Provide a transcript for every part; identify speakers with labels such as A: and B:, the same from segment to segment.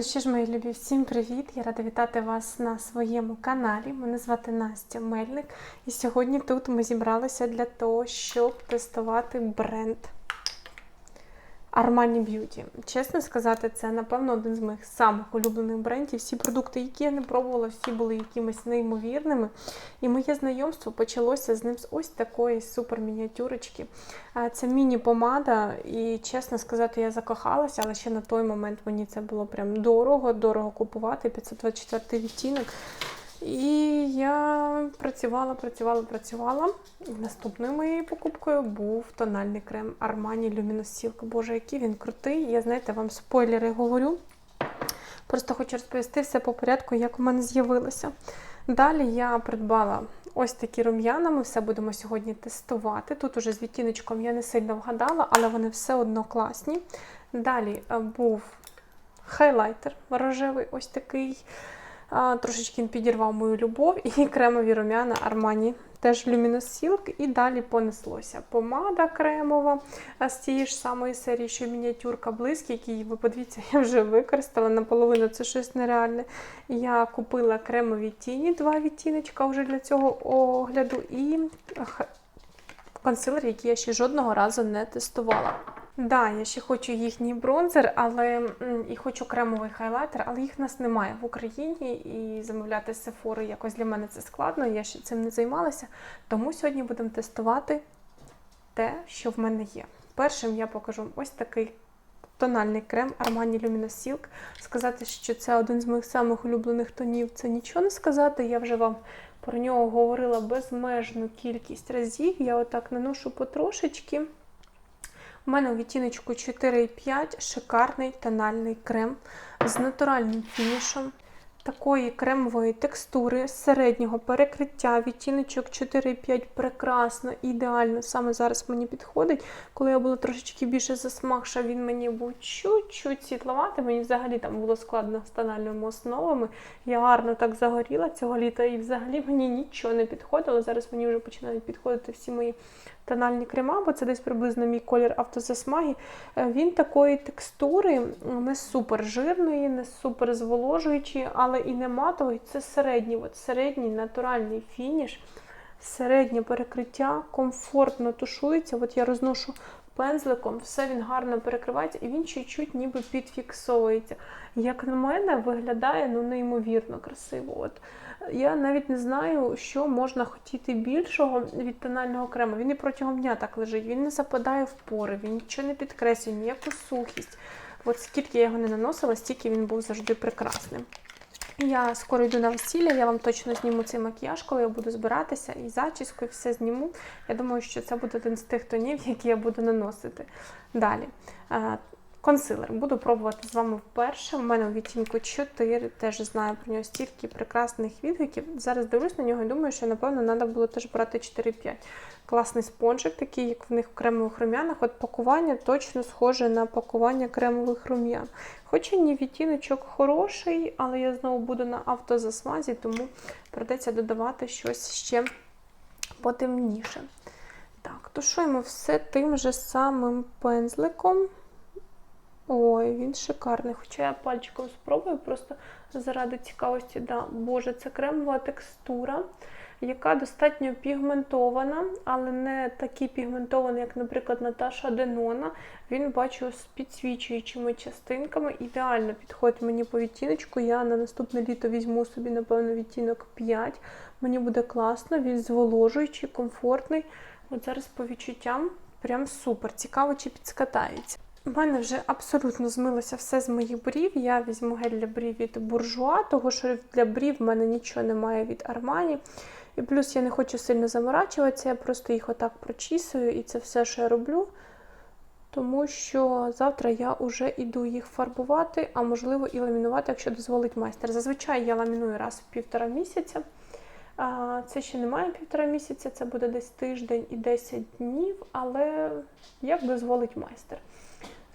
A: Ну що ж, мої любі, всім привіт! Я рада вітати вас на своєму каналі. Мене звати Настя Мельник. І сьогодні тут ми зібралися для того, щоб тестувати бренд Armani Beauty. Чесно сказати, це, напевно, один з моїх самих улюблених брендів. Всі продукти, які я не пробувала, всі були якимись неймовірними. І моє знайомство почалося з ним з ось такої супер-мініатюрочки. Це міні-помада, і чесно сказати, я закохалася, але ще на той момент мені це було прям дорого, дорого купувати. 524 відтінок. І я працювала, працювала, працювала. Наступною моєю покупкою був тональний крем Armani Luminous Silk. Боже, який він крутий. Я, знаєте, вам спойлери говорю. Просто хочу розповісти все по порядку, як у мене з'явилося. Далі я придбала ось такі рум'яна. Ми все будемо сьогодні тестувати. Тут уже з відтіночком я не сильно вгадала, але вони все одно класні. Далі е, був хайлайтер рожевий, ось такий. Трошечки підірвав мою любов і кремові рум'яна Armani, теж Luminous Silk. І далі понеслося. Помада кремова з цієї ж самої серії, що мініатюрка близькі, які, ви подивіться, я вже використала наполовину, це щось нереальне. Я купила кремові тіні, два відтіночка вже для цього огляду, і консилер, який я ще жодного разу не тестувала. Да, я ще хочу їхній бронзер, але і хочу кремовий хайлайтер, але їх в нас немає в Україні. І замовляти Sephora якось для мене це складно. Я ще цим не займалася. Тому сьогодні будемо тестувати те, що в мене є. Першим я покажу ось такий тональний крем Armani Luminous Silk. Сказати, що це один з моїх самих улюблених тонів, це нічого не сказати. Я вже вам про нього говорила безмежну кількість разів. Я отак наношу потрошечки. У мене у відтіночку 4,5 шикарний тональний крем з натуральним фінішем, такої кремової текстури, середнього перекриття, відтіночок 4,5 прекрасно, ідеально. Саме зараз мені підходить. Коли я була трошечки більше засмагша, він мені був чуть-чуть світловатий. Мені взагалі там було складно з тональними основами. Я гарно так загоріла цього літа і взагалі мені нічого не підходило. Зараз мені вже починають підходити всі мої тональні крема, бо це десь приблизно мій колір автозасмаги. Е, Він такої текстури, не супер жирної, не супер зволожуючий, але і не матовий. Це середній, от середній натуральний фініш, середнє перекриття, комфортно тушується. От я розношу пензликом, все він гарно перекривається і він чуть-чуть ніби підфіксовується. Як на мене, виглядає ну, неймовірно красиво. От. Я навіть не знаю, що можна хотіти більшого від тонального крему. Він і протягом дня так лежить, він не западає в пори, він нічого не підкреслює, ніяку сухість. От скільки я його не наносила, стільки він був завжди прекрасним. Я скоро йду на весілля, я вам точно зніму цей макіяж, коли я буду збиратися і зачіску, і все зніму. Я думаю, що це буде один з тих тонів, які я буду наносити. Далі. Консилер. Буду пробувати з вами вперше. У мене у відтінку 4, теж знаю про нього стільки прекрасних відгуків. Зараз дивлюсь на нього і думаю, що, напевно, треба було теж брати 4-5. Класний спонжик, такий, як в них в кремових рум'янах. От пакування точно схоже на пакування кремових рум'ян. Хоча ні відтіночок хороший, але я знову буду на автозасмазі, тому придеться додавати щось ще потемніше. Так, тушуємо все тим же самим пензликом. Ой, він шикарний. Хоча я пальчиком спробую, просто заради цікавості. Да. Боже, це кремова текстура, яка достатньо пігментована, але не такий пігментований, як, наприклад, Наташа Денона. Він бачу з підсвічуючими частинками. Ідеально підходить мені по відтіночку. Я на наступне літо візьму собі, напевно, відтінок 5. Мені буде класно, він зволожуючий, комфортний. От зараз по відчуттям прям супер. Цікаво, чи підскатається. У мене вже абсолютно змилося все з моїх брів. Я візьму гель для брів від буржуа, того що для брів в мене нічого немає від Армані. І плюс я не хочу сильно заморачуватися, я просто їх отак прочісую, і це все, що я роблю. Тому що завтра я вже йду їх фарбувати, а можливо і ламінувати, якщо дозволить майстер. Зазвичай я ламіную раз в півтора місяця. Це ще немає півтора місяця, це буде десь тиждень і 10 днів, але як дозволить майстер.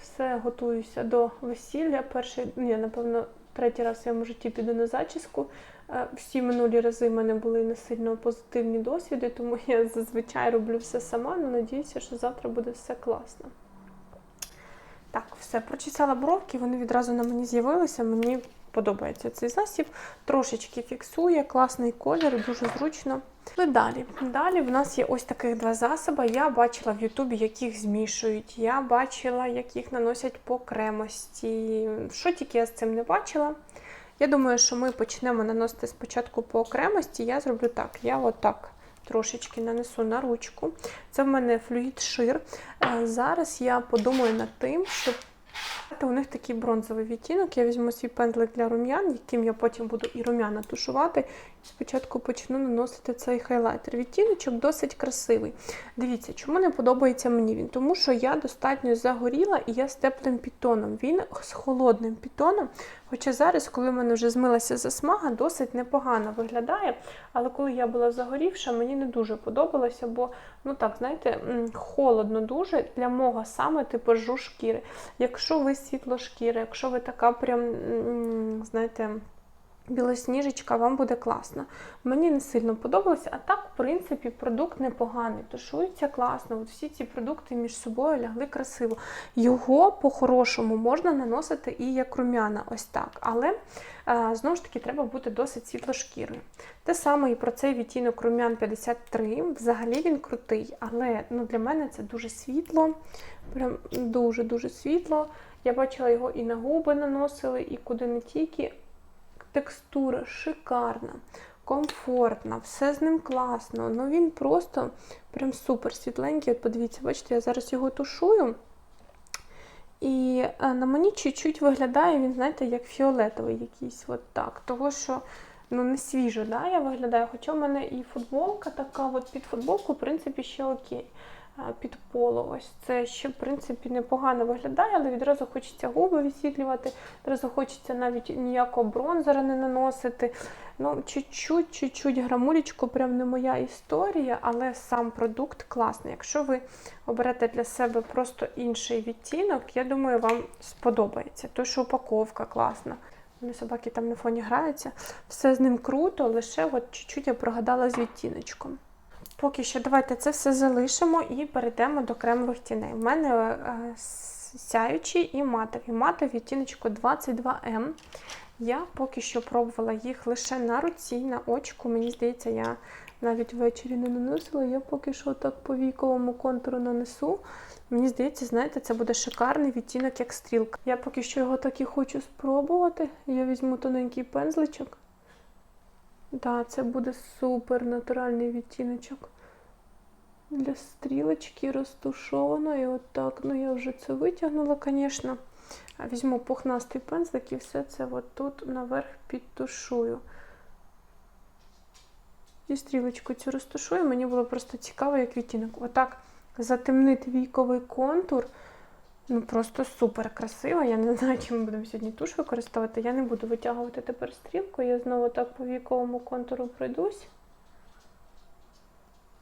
A: Все готуюся до весілля. Перший, ні, напевно, третій раз в своєму житті піду на зачіску. Е, Всі минулі рази в мене були не сильно позитивні досвіди, тому я зазвичай роблю все сама, але надіюся, що завтра буде все класно. Так, все, прочесала бровки, вони відразу на мені з'явилися. Мені подобається цей засіб. Трошечки фіксує, класний колір, дуже зручно. Але далі. Далі в нас є ось таких два засоби. Я бачила в Ютубі, як їх змішують. Я бачила, як їх наносять по кремості. Що тільки я з цим не бачила. Я думаю, що ми почнемо наносити спочатку по окремості. Я зроблю так. Я отак трошечки нанесу на ручку. Це в мене флюїд шир. Е, Зараз я подумаю над тим, щоб у них такий бронзовий відтінок. Я візьму свій пензлик для рум'ян, яким я потім буду і рум'яна тушувати. Спочатку почну наносити цей хайлайтер. Відтіночок досить красивий. Дивіться, чому не подобається мені він? Тому що я достатньо загоріла і я з теплим пітоном. Він з холодним пітоном. Хоча зараз, коли в мене вже змилася засмага, досить непогано виглядає. Але коли я була загорівша, мені не дуже подобалося, бо, ну так, знаєте, холодно дуже для мого саме типажу шкіри. Якщо ви світлошкіра, якщо ви така прям, знаєте, білосніжечка, вам буде класно. Мені не сильно подобалося, а так, в принципі, продукт непоганий, тушується класно. От всі ці продукти між собою лягли красиво. Його по-хорошому можна наносити і як рум'яна, ось так. Але е, знову ж таки треба бути досить світлошкірою. Те саме і про цей відтінок рум'ян 53. Взагалі він крутий, але ну, для мене це дуже світло, прям дуже-дуже світло. Я бачила його і на губи наносили, і куди не тільки. Текстура шикарна, комфортна, все з ним класно. Ну він просто прям супер світленький. От подивіться, бачите, я зараз його тушую. І е, на мені чуть-чуть виглядає, він, знаєте, як фіолетовий якийсь. от так. Того, що ну, не свіжо, да, я виглядаю. Хоча в мене і футболка така, от під футболку, в принципі, ще окей. А, Під поло. Ось це ще, в принципі, непогано виглядає, але відразу хочеться губи висвітлювати, відразу хочеться навіть ніякого бронзера не наносити. Ну, чуть-чуть, чуть-чуть грамулечку, прям не моя історія, але сам продукт класний. Якщо ви оберете для себе просто інший відтінок, я думаю, вам сподобається. Тому що упаковка класна. Вони собаки там на фоні граються. Все з ним круто, лише от чуть-чуть я прогадала з відтіночком. Поки що давайте це все залишимо і перейдемо до кремових тіней. У мене е, сяючі і матові. Матові відтіночку 22М. Я поки що пробувала їх лише на руці, на очку. Мені здається, я навіть ввечері не наносила. Я поки що так по віковому контуру нанесу. Мені здається, знаєте, це буде шикарний відтінок, як стрілка. Я поки що його так і хочу спробувати. Я візьму тоненький пензличок. Да, це буде супер натуральний відтіночок. Для стрілочки розтушовано. І отак, ну я вже це витягнула, звісно. Візьму пухнастий пензлик і все це от тут наверх підтушую. І стрілочку цю розтушую. Мені було просто цікаво, як відтінок. Отак затемнити війковий контур. Ну, просто супер красиво. Я не знаю, чи ми будемо сьогодні туш використовувати. Я не буду витягувати тепер стрілку. Я знову так по віковому контуру пройдусь.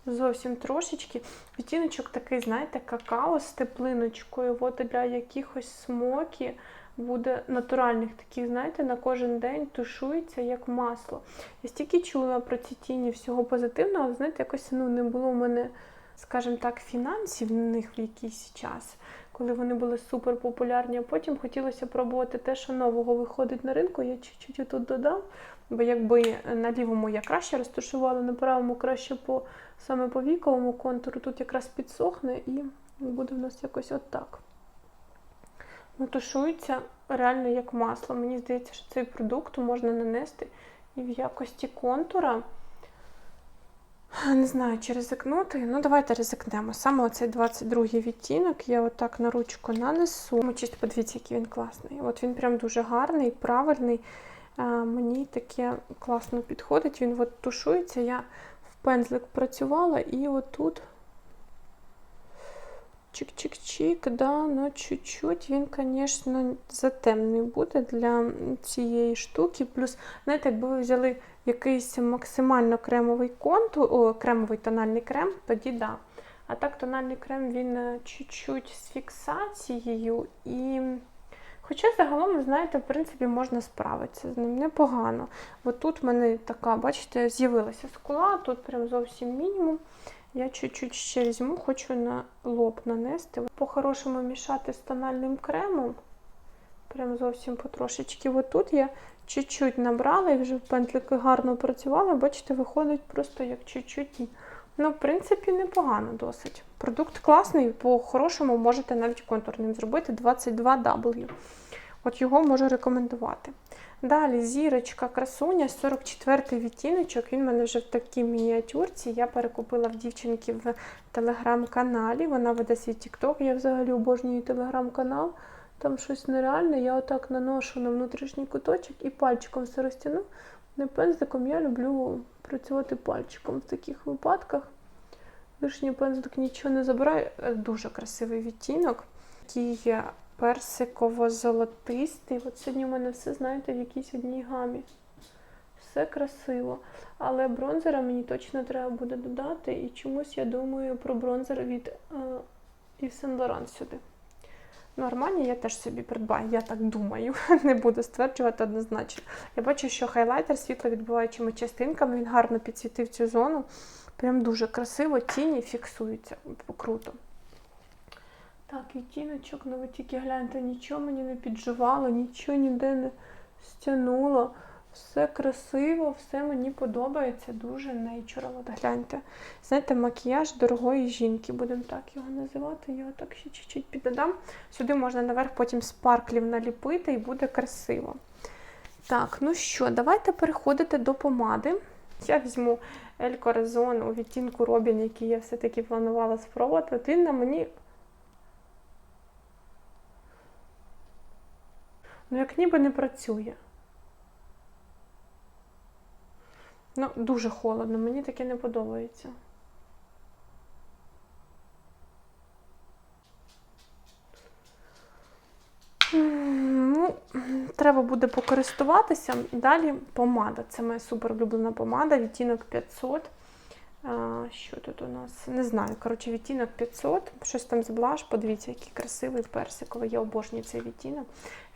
A: Зовсім трошечки. Відтіночок такий, знаєте, какао з теплиночкою. От для якихось смокі буде натуральних таких, знаєте, на кожен день тушується як масло. Я стільки чула про ці тіні всього позитивного, але знаєте, якось ну, не було в мене, скажімо так, фінансів на них в якийсь час. Коли вони були супер популярні, а потім хотілося пробувати те, що нового виходить на ринку. Я чуть-чуть тут додам, бо якби на лівому я краще розташувала, на правому краще по саме по віковому контуру, тут якраз підсохне і буде в нас якось отак. Тушується реально як масло. Мені здається, що цей продукт можна нанести і в якості контура. Не знаю, чи ризикнути. Ну, давайте ризикнемо. Саме оцей 22-й відтінок я отак на ручку нанесу. Ну, Чисто подивіться, який він класний. От він прям дуже гарний, правильний. Мені таке класно підходить. Він от тушується. Я в пензлик працювала і отут чик-чик-чик, да, ну чуть-чуть він, звісно, затемний буде для цієї штуки. Плюс, знаєте, якби ви взяли якийсь максимально кремовий контур, о, кремовий тональний крем, тоді да. А так тональний крем він е, чуть-чуть з фіксацією і. Хоча загалом, знаєте, в принципі, можна справитися з ним непогано. Бо тут в мене така, бачите, з'явилася скула, тут прям зовсім мінімум. Я чуть-чуть ще візьму, хочу на лоб нанести. По-хорошому мішати з тональним кремом. Прям зовсім потрошечки. От тут я чуть-чуть набрала і вже в пентлики гарно працювала. Бачите, виходить просто як чуть-чуть. Ну, в принципі, непогано досить. Продукт класний, по-хорошому можете навіть контурним зробити 22W. От його можу рекомендувати. Далі зірочка красуня, 44-й відтіночок. Він в мене вже в такій мініатюрці. Я перекупила в дівчинки в телеграм-каналі. Вона веде свій TikTok. Я взагалі обожнюю телеграм-канал. Там щось нереальне. Я отак наношу на внутрішній куточок і пальчиком все розтягну. Не пензликом я люблю працювати пальчиком в таких випадках. Лишній пензлик нічого не забирає. Е, Дуже красивий відтінок. Такий є персиково-золотистий. От сьогодні у мене все, знаєте, в якійсь одній гамі. Все красиво. Але бронзера мені точно треба буде додати. І чомусь я думаю про бронзер від е, Yves Saint Laurent сюди. Армані я теж собі придбаю, я так думаю, не буду стверджувати однозначно. Я бачу, що хайлайтер світловідбуваючими частинками, він гарно підсвітив цю зону. Прям дуже красиво, тіні фіксуються. Круто. Так, відтіночок, ну ви тільки гляньте, нічого мені не підживало, нічого ніде не стягнуло. Все красиво, все мені подобається, дуже natural. От гляньте. Знаєте, макіяж дорогої жінки, будемо так його називати. Я так ще чуть-чуть піддодам. Сюди можна наверх потім спарклів наліпити і буде красиво. Так, ну що, давайте переходити до помади. Я візьму Ель Corazon у відтінку Робін, який я все-таки планувала спробувати. Він на мені. Ну, як ніби не працює. Ну, дуже холодно, мені таке не подобається. Ну, треба буде покористуватися. Далі помада. Це моя супер улюблена помада, відтінок 500. А, що тут у нас? Не знаю. Коротше, відтінок 500. Щось там з блаш. Подивіться, який красивий персиковий. Я обожнюю цей відтінок.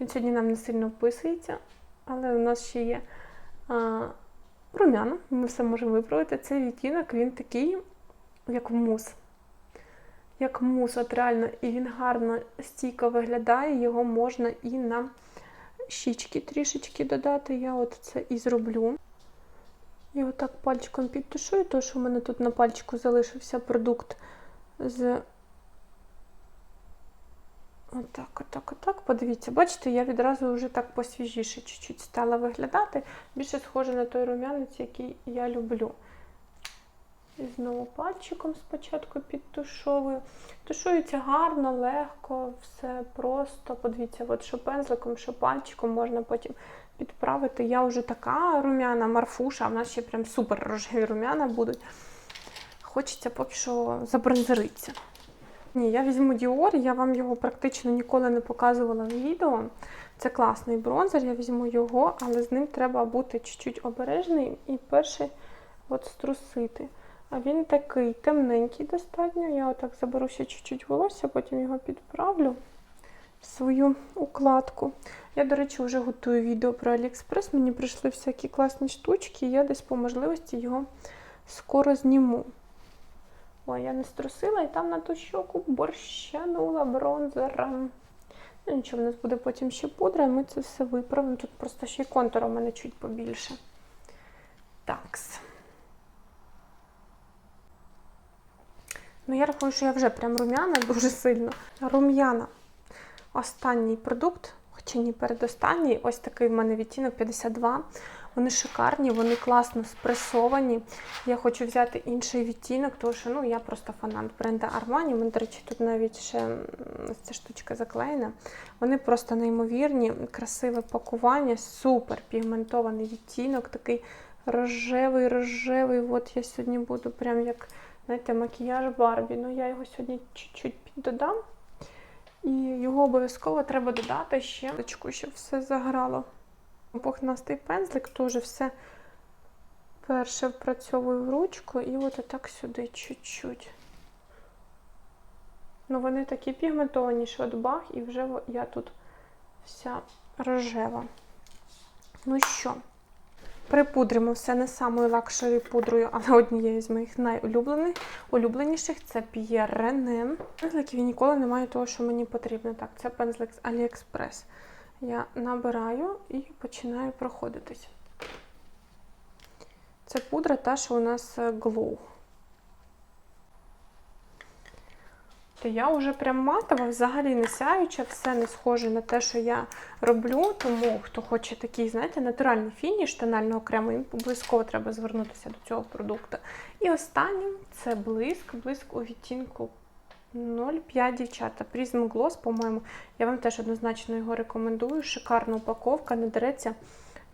A: Він сьогодні нам не сильно вписується, але у нас ще є. А, румяна, ми все можемо виправити. Цей відтінок, він такий, як мус. Як мус, от реально, і він гарно стійко виглядає, його можна і на щічки трішечки додати. Я от це і зроблю. Я отак пальчиком підтушую, тому що в мене тут на пальчику залишився продукт з. Отак, отак, отак. Подивіться, бачите, я відразу вже так посвіжіше чуть-чуть стала виглядати. Більше схоже на той рум'янець, який я люблю. І знову пальчиком спочатку підтушовую. Тушується гарно, легко, все просто. Подивіться, от що пензликом, що пальчиком можна потім підправити. Я вже така рум'яна, марфуша, а в нас ще прям супер рожеві рум'яна будуть. Хочеться поки що забронзеритися. Ні, я візьму Dior, я вам його практично ніколи не показувала в відео. Це класний бронзер, я візьму його, але з ним треба бути чуть-чуть обережний і перший от струсити. А він такий темненький достатньо. Я отак заберу ще чуть-чуть волосся, потім його підправлю в свою укладку. Я, до речі, вже готую відео про Aliexpress. Мені прийшли всякі класні штучки, і я десь по можливості його скоро зніму. Ой, я не струсила і там на ту щоку борщанула бронзером. Ну, нічого, в нас буде потім ще пудра, і ми це все виправимо. Тут просто ще й контур у мене чуть побільше. Такс. Ну, я рахую, що я вже прям рум'яна дуже сильно. Рум'яна. Останній продукт, хоча ні передостанній, ось такий в мене відтінок 52. Вони шикарні, вони класно спресовані. Я хочу взяти інший відтінок, тому що ну, я просто фанат бренда Armani. Мене, до речі, тут навіть ще ця штучка заклеєна. Вони просто неймовірні, красиве пакування, супер пігментований відтінок, такий рожевий, рожевий. От я сьогодні буду прям як знаєте, макіяж Барбі. Ну, я його сьогодні чуть-чуть піддодам. І його обов'язково треба додати ще, щоб все заграло. Пухнастий пензлик теж все перше впрацьовую в ручку і от отак сюди чуть-чуть. Ну, вони такі пігментовані, що от бах, і вже я тут вся рожева. Ну що, Припудримо все не самою лакшою пудрою, але однією з моїх найулюблених, улюбленіших це Pierre Рене. Пензликів і ніколи немає того, що мені потрібно. Так, це пензлик з AliExpress. Я набираю і починаю проходитись. Це пудра та, що у нас е, Glow. То я вже прям матова, взагалі не сяюча, все не схоже на те, що я роблю. Тому хто хоче такий, знаєте, натуральний фініш тонального крему, їм обов'язково треба звернутися до цього продукту. І останнім це блиск, блиск у відтінку 0,5 дівчата. Prism Gloss, по-моєму, я вам теж однозначно його рекомендую. Шикарна упаковка, не дереться.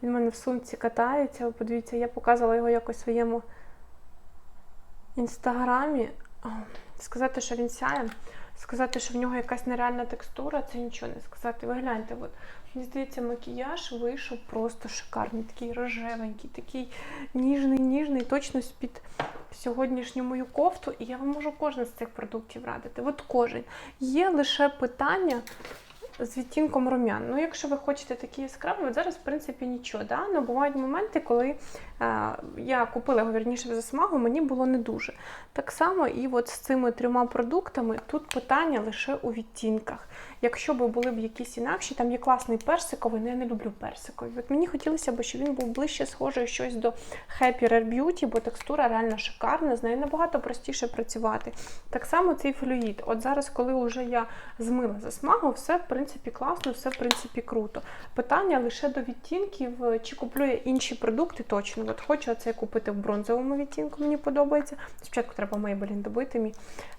A: Він в мене в сумці катається. Подивіться, я показувала його якось в своєму інстаграмі. Сказати, що він сяє, сказати, що в нього якась нереальна текстура, це нічого не сказати. Ви гляньте, от, мені здається, макіяж вийшов просто шикарний, такий рожевенький, такий ніжний, ніжний, точно з-під сьогоднішню мою кофту. І я вам можу кожен з цих продуктів радити. От кожен. Є лише питання. З відтінком рум'ян. Ну, якщо ви хочете такі яскраві, от зараз, в принципі, нічого. Да? Ну, бувають моменти, коли е, я купила його вірніше в засмагу, мені було не дуже. Так само і от з цими трьома продуктами тут питання лише у відтінках. Якщо б були б якісь інакші, там є класний персиковий, але я не люблю персиковий. От мені хотілося б, щоб він був ближче схожий щось до Happy Rare Beauty, бо текстура реально шикарна, з нею набагато простіше працювати. Так само цей флюїд. От зараз, коли вже я змила засмагу, все в принципі класно, все в принципі круто. Питання лише до відтінків, чи куплю я інші продукти точно. От хочу це купити в бронзовому відтінку, мені подобається. Спочатку треба Maybelline добити мій.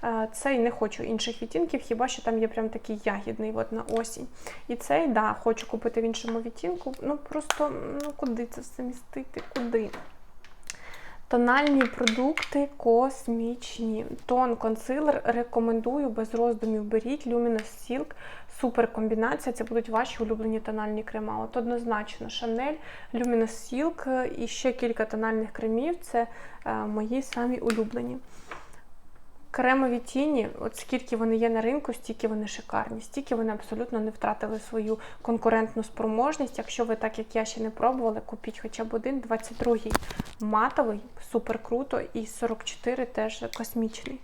A: Е, Цей не хочу інших відтінків, хіба що там є прям такий ягідний от на осінь. І цей, да, хочу купити в іншому відтінку. Ну просто ну куди це все містити? Куди? Тональні продукти космічні. Тон консилер рекомендую без роздумів. Беріть Luminous Silk. Супер комбінація. Це будуть ваші улюблені тональні крема. От однозначно Chanel, Luminous Silk і ще кілька тональних кремів. Це е, мої самі улюблені. Кремові тіні, от скільки вони є на ринку, стільки вони шикарні, стільки вони абсолютно не втратили свою конкурентну спроможність. Якщо ви, так як я ще не пробували, купіть хоча б один, 22-й матовий, супер круто, і 44 теж космічний.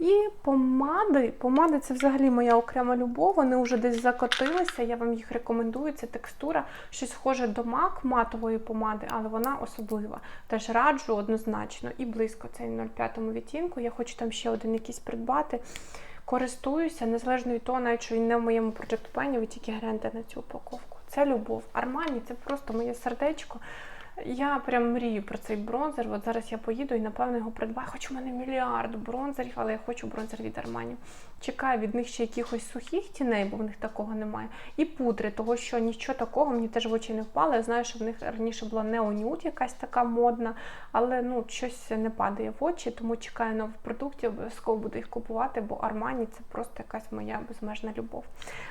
A: І помади. Помади це взагалі моя окрема любов. Вони вже десь закотилися. Я вам їх рекомендую. Це текстура, щось схоже до мак матової помади, але вона особлива. Теж раджу однозначно. І близько цей 0,5 відтінку. Я хочу там ще один якийсь придбати. Користуюся, незалежно від того, навіть що він не в моєму Project ви тільки гляньте на цю упаковку. Це любов. Армані це просто моє сердечко. Я прям мрію про цей бронзер. От зараз я поїду і, напевно, його придбаю. Хоч у мене мільярд бронзерів, але я хочу бронзер від Armani. Чекаю від них ще якихось сухих тіней, бо в них такого немає. І пудри, того що нічого такого мені теж в очі не впало. Я знаю, що в них раніше була неонюд якась така модна, але ну щось не падає в очі, тому чекаю нових продуктів, обов'язково буду їх купувати, бо Armani це просто якась моя безмежна любов.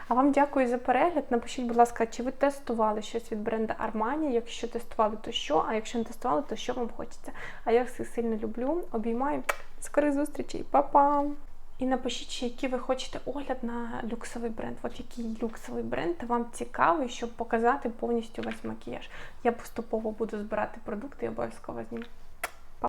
A: А вам дякую за перегляд. Напишіть, будь ласка, чи ви тестували щось від бренда Armani? Якщо тестували, то що, а якщо не тестували, то що вам хочеться. А я всіх сильно люблю. Обіймаю. Скорих зустрічей, Па-па! І напишіть, чи який ви хочете огляд на люксовий бренд. От який люксовий бренд вам цікавий, щоб показати повністю весь макіяж. Я поступово буду збирати продукти і обов'язково зніму.